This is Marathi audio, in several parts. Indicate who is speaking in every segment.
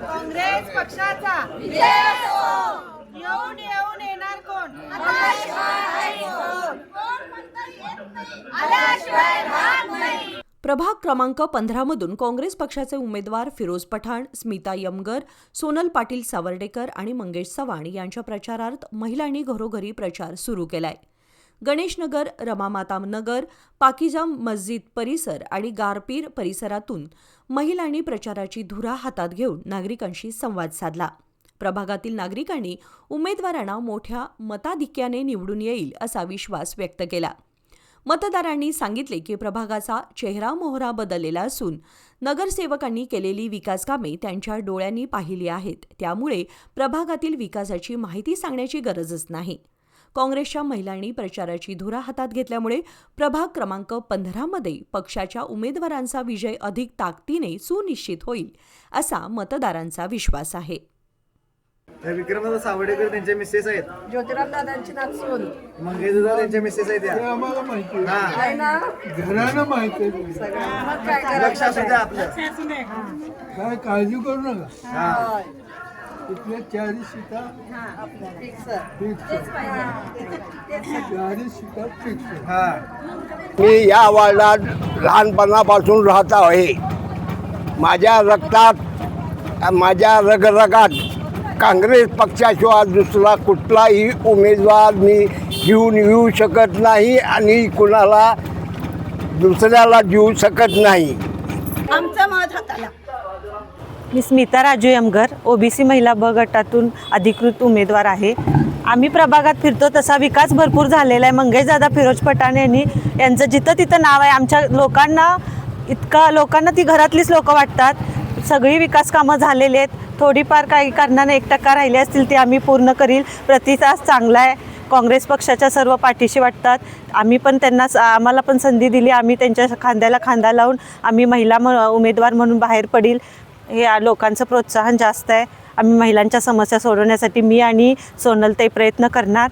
Speaker 1: काँग्रेस पक्षाचा. येऊन येऊन येणार कोण?
Speaker 2: प्रभाग क्रमांक पंधरामधून काँग्रेस पक्षाचे उमेदवार फिरोज पठाण स्मिता यमगर सोनल पाटील सावर्डेकर आणि मंगेश चव्हाण यांच्या प्रचारार्थ महिलांनी घरोघरी प्रचार सुरू केलाय. गणेशनगर रमामाता नगर पाकिजाम मस्जिद परिसर आणि गारपीर परिसरातून महिलांनी प्रचाराची धुरा हातात घेऊन नागरिकांशी संवाद साधला. प्रभागातील नागरिकांनी उमेदवारांना मोठ्या मताधिक्याने निवडून येईल असा विश्वास व्यक्त केला. मतदारांनी सांगितले की प्रभागाचा चेहरा मोहरा बदललेला असून नगरसेवकांनी केलेली विकासकामे त्यांच्या डोळ्यांनी पाहिली आहेत. त्यामुळे प्रभागातील विकासाची माहिती सांगण्याची गरजच नाही. काँग्रेसच्या महिलांनी प्रचाराची धुरा हातात घेतल्यामुळे प्रभाग क्रमांक पंधरामध्ये पक्षाच्या उमेदवारांचा विजय अधिक ताकदीने सुनिश्चित होईल असा मतदारांचा विश्वास आहे.
Speaker 3: विक्रमदादा सावडेकर त्यांचे मिसेस आहेत.
Speaker 4: ज्योतिराम दादांची नाचून
Speaker 3: मंगेशदा त्यांच्या मिसेस आहेत
Speaker 5: ते
Speaker 3: या
Speaker 5: आम्हाला माहिती आहे.
Speaker 3: हा.
Speaker 4: आहे ना?
Speaker 5: घरानं माहिती आहे.
Speaker 4: मग काय
Speaker 3: लक्ष असू द्या आपलं.
Speaker 5: काय काळजी करू नका.
Speaker 3: हा.
Speaker 4: फिक्स
Speaker 3: हा.
Speaker 6: मी या वार्डात लहानपणापासून राहत आहे. माझ्या रक्तात माझ्या रगरगात काँग्रेस पक्षाशिवाय दुसरा कुठलाही उमेदवार मी घेऊन येऊ शकत नाही आणि कुणाला दुसऱ्याला देऊ शकत नाही.
Speaker 7: मी स्मिता राजू यमगर ओबीसी महिला ब गटातून अधिकृत उमेदवार आहे. आम्ही प्रभागात फिरतो तसा विकास भरपूर झालेला आहे. मंगेशदादा फिरोज पठाण यांनी यांचं जिथं तिथं नाव आहे आमच्या लोकांना इतका लोकांना ती घरातलीच लोकं वाटतात. सगळी विकास कामं झालेली आहेत. थोडीफार काही कारणाने एक टक्का राहिले असतील ते आम्ही पूर्ण करील. प्रतिसाद चांगला आहे. काँग्रेस पक्षाच्या सर्व पाठीशी वाटतात. आम्ही पण त्यांना आम्हाला पण संधी दिली. आम्ही त्यांच्या खांद्याला खांदा लावून आम्ही महिला म उमेदवार म्हणून बाहेर पडील. हे लोकांचं प्रोत्साहन जास्त आहे. आम्ही महिलांच्या समस्या सोडवण्यासाठी मी आणि सोनलताई प्रयत्न करणार.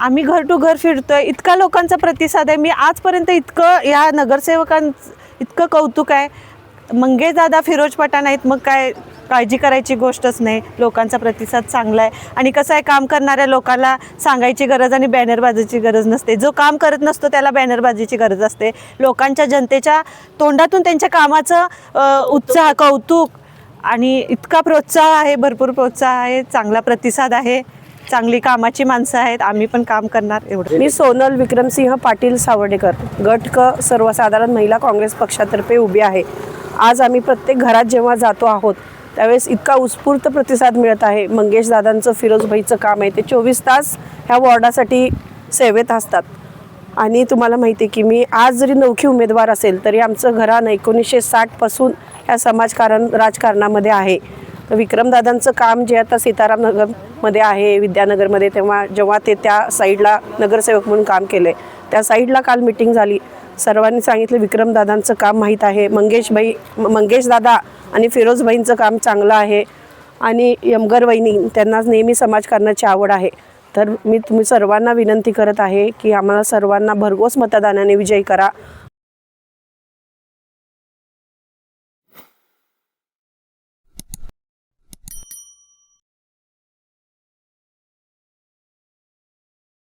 Speaker 7: आम्ही घर टू घर फिरतो आहे इतका लोकांचा प्रतिसाद आहे. मी आजपर्यंत इतकं या नगरसेवकांचं इतकं कौतुक आहे. मंगे दादा फिरोज पठाण आहेत. मग काय काळजी करायची गोष्टच नाही. लोकांचा प्रतिसाद चांगला आहे. आणि कसं आहे काम करणाऱ्या लोकांना सांगायची गरज आणि बॅनरबाजीची गरज नसते. जो काम करत नसतो त्याला बॅनरबाजीची गरज असते. लोकांच्या जनतेच्या तोंडातून त्यांच्या कामाचं उत्साह कौतुक आणि इतका प्रोत्साह आहे भरपूर प्रोत्साह आहे चांगला प्रतिसाद आहे. चांगली कामाची माणसं आहेत. आम्ही पण काम करणार एवढं.
Speaker 8: मी सोनल विक्रमसिंह पाटील सावर्डेकर गट क सर्वसाधारण महिला काँग्रेस पक्षातर्फे उभी आहे. आज आम्ही प्रत्येक घरात जेव्हा जातो आहोत त्यावेळेस इतका उत्स्फूर्त प्रतिसाद मिळत आहे. मंगेश दादांचं फिरोजभाईचं काम आहे. ते चोवीस तास ह्या वॉर्डासाठी सेवेत असतात. आणि तुम्हाला माहिती आहे की मी आज जरी नौखी उमेदवार असेल तरी आमचं घरानं एकोणीसशे साठपासून ह्या समाजकारण राजकारणामध्ये आहे. विक्रमदादांचं काम जे आता सीताराम नगरमध्ये आहे विद्यानगरमध्ये तेव्हा जेव्हा ते त्या साईडला नगरसेवक म्हणून काम केले त्या साईडला काल मिटिंग झाली. सर्वांनी सांगितलं विक्रमदादांचं काम माहीत आहे. मंगेशबाई म- मंगेशदादा आणि फिरोजबाईंचं काम चांगलं आहे आणि यमगर वहिनी त्यांना नेहमी समाजकारणाची आवड आहे. तर मी तुम्ही सर्वांना विनंती करत आहे की आम्हाला सर्वांना भरघोस मतदानाने विजयी करा.